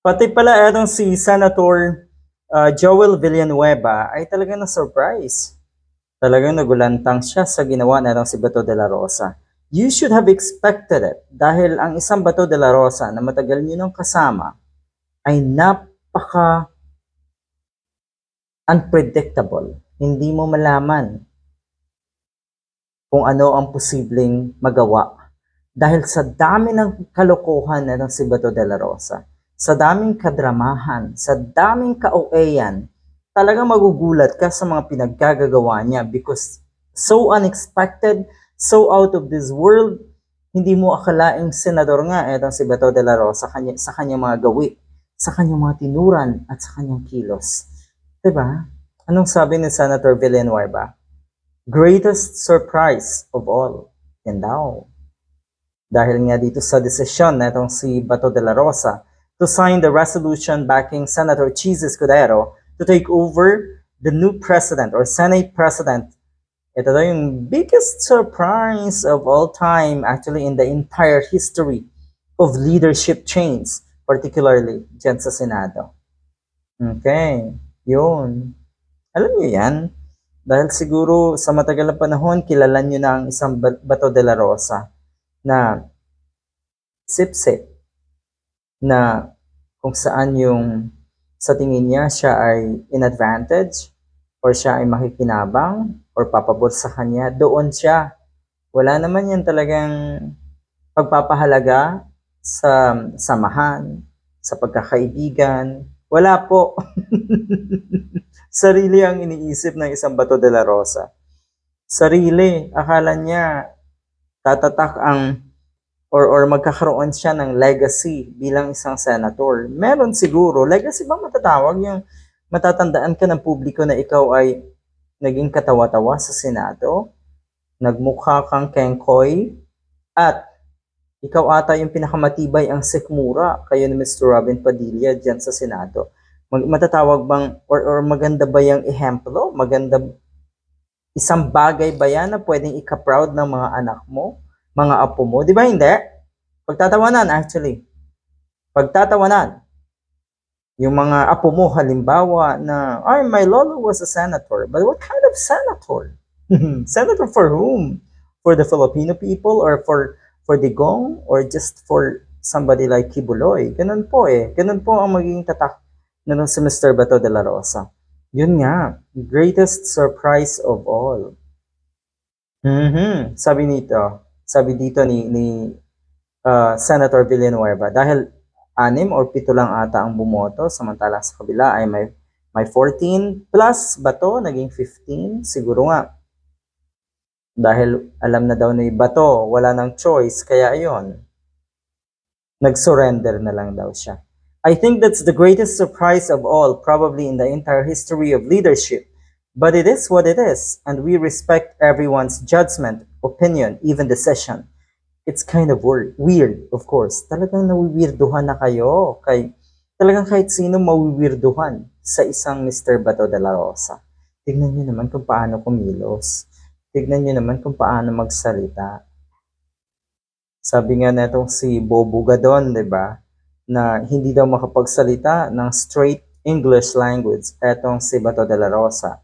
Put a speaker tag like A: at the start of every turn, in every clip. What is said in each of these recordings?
A: Pati pala etong si Senator uh, Joel Villanueva ay talagang na-surprise. Talagang nagulantang siya sa ginawa na si Bato de la Rosa. You should have expected it dahil ang isang Bato de la Rosa na matagal niyo nang kasama ay napaka unpredictable. Hindi mo malaman kung ano ang posibleng magawa. Dahil sa dami ng kalokohan na si Bato de la Rosa, sa daming kadramahan, sa daming kaueyan, talagang magugulat ka sa mga pinaggagawa niya because so unexpected, so out of this world, hindi mo akalaing senador nga etong si Bato de la Rosa kanya, sa kanyang mga gawi, sa kanyang mga tinuran at sa kanyang kilos. 'Di ba? Anong sabi ni Senator Villanueva? Greatest surprise of all. Yan daw. Dahil nga dito sa desisyon na itong si Bato de la Rosa to sign the resolution backing Senator Cheese Escudero to take over the new president or Senate president. Ito daw yung biggest surprise of all time actually in the entire history of leadership change, particularly dyan sa Senado. Okay, yun. Alam niyo yan? Dahil siguro sa matagal na panahon, kilala niyo na ang isang Ba- Bato de la Rosa na sip-sip na kung saan yung sa tingin niya siya ay in advantage or siya ay makikinabang or papabot sa kanya, doon siya. Wala naman yan talagang pagpapahalaga sa samahan, sa pagkakaibigan. Wala po. Sarili ang iniisip ng isang Bato de la Rosa. Sarili, akala niya tatatak ang or or magkakaroon siya ng legacy bilang isang senator. Meron siguro, legacy ba matatawag yung matatandaan ka ng publiko na ikaw ay naging katawa-tawa sa Senado, nagmukha kang kengkoy, at ikaw ata yung pinakamatibay ang sikmura kayo ni Mr. Robin Padilla dyan sa Senado. Mag- matatawag bang, or, or maganda ba yung ehemplo? Maganda, isang bagay ba yan na pwedeng ika-proud ng mga anak mo? Mga apo mo. Di ba hindi? Pagtatawanan actually. Pagtatawanan. Yung mga apo mo halimbawa na, ay, my lolo was a senator. But what kind of senator? senator for whom? For the Filipino people or for for Digong or just for somebody like Kibuloy? Ganun po eh. Ganun po ang magiging tatak na si Mr. Bato de la Rosa. Yun nga, greatest surprise of all. Mhm, sabi nito, sabi dito ni, ni uh, Senator Villanueva, dahil anim or pito lang ata ang bumoto, samantala sa kabila ay may, may 14 plus Bato, naging 15, siguro nga. Dahil alam na daw ni Bato, wala nang choice, kaya ayon, nag-surrender na lang daw siya. I think that's the greatest surprise of all, probably in the entire history of leadership. But it is what it is, and we respect everyone's judgment, opinion, even decision. It's kind of weird, weird of course. Talagang nawiwirduhan na kayo. Kay, talagang kahit sino mawiwirduhan sa isang Mr. Bato de la Rosa. Tignan nyo naman kung paano kumilos. Tignan nyo naman kung paano magsalita. Sabi nga netong si Bobo Gadon, di ba? Na hindi daw makapagsalita ng straight English language etong si Bato de la Rosa.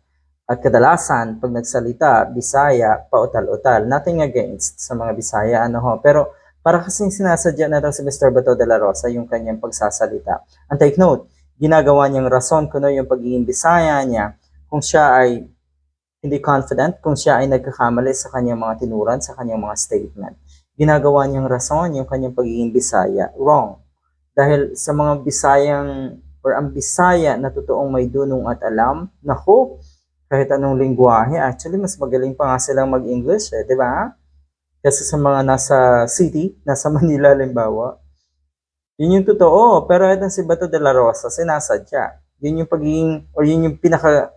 A: At kadalasan, pag nagsalita, Bisaya, pautal-utal. Nothing against sa mga Bisaya, ano ho. Pero para kasing sinasadya na daw si Mr. Bato de la Rosa yung kanyang pagsasalita. And take note, ginagawa niyang rason kuno yung pagiging Bisaya niya kung siya ay hindi confident, kung siya ay nagkakamali sa kanyang mga tinuran, sa kanyang mga statement. Ginagawa niyang rason yung kanyang pagiging Bisaya. Wrong. Dahil sa mga Bisayang or ang Bisaya na totoong may dunong at alam, nako, kahit anong lingwahe. Actually, mas magaling pa nga silang mag-English, eh, di ba? Kasi sa mga nasa city, nasa Manila, limbawa. Yun yung totoo. Pero itong si Bato de la Rosa, sinasadya. Yun yung pagiging, or yun yung pinaka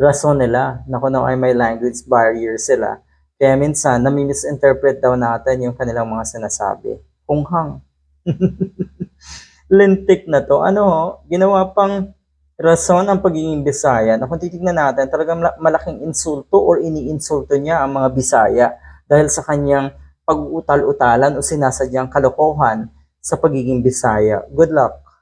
A: rason nila na kung ano ay may language barrier sila. Kaya minsan, nami-misinterpret daw natin yung kanilang mga sinasabi. Kunghang. Lintik na to. Ano, ginawa pang rason ang pagiging Bisaya na kung titignan natin, talagang malaking insulto or iniinsulto niya ang mga Bisaya dahil sa kanyang pag-uutal-utalan o sinasadyang kalokohan sa pagiging Bisaya. Good luck!